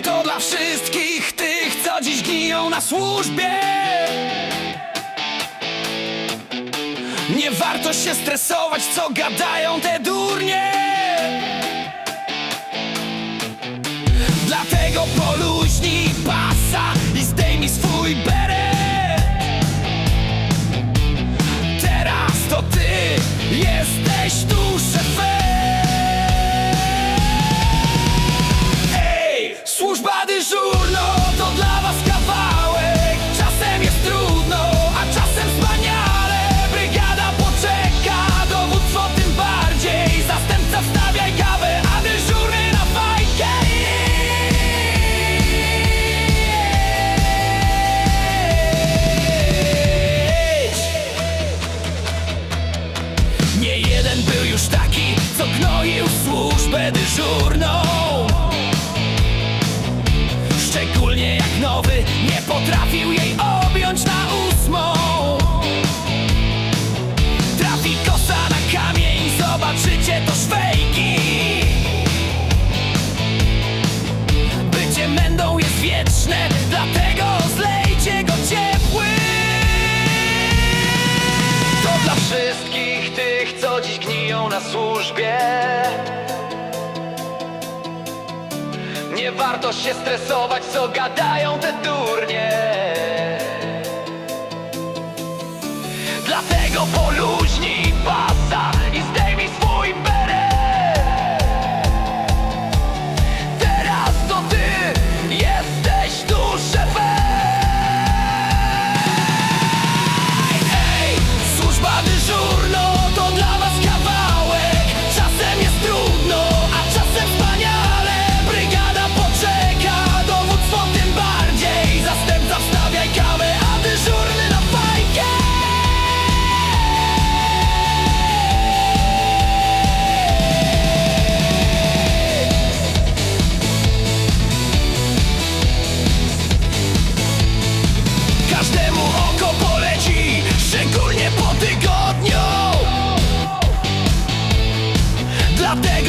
To dla wszystkich tych, co dziś gniją na służbie. Nie warto się stresować, co gadają te durnie. Dlatego poluźnij pasa i zdejmij swój beret Szczególnie jak nowy nie potrafił jej objąć na ósmą. Trafi kosa na kamień, zobaczycie to szwejki. Bycie mędą jest wieczne, dlatego zlejcie go ciepły To dla wszystkich tych, co dziś gniją na służbie warto się stresować, co gadają te durnie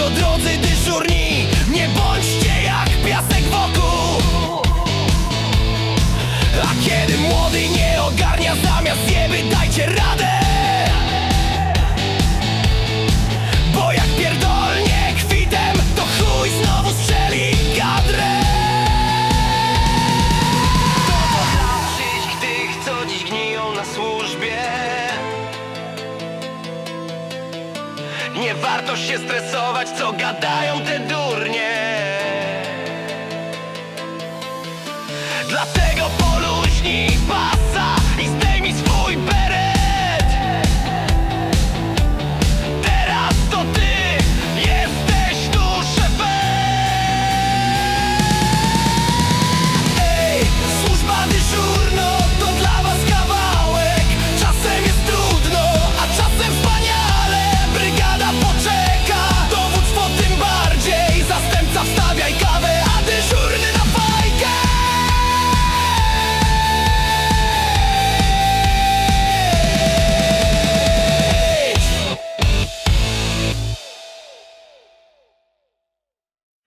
Dlatego drodzy dyżurni, nie bądźcie jak piasek wokół. A kiedy młody nie ogarnia zamiast zjeby, dajcie radę Nie warto się stresować, co gadają te durnie. Dlatego poluźnij pasa i zdejmij swój beret.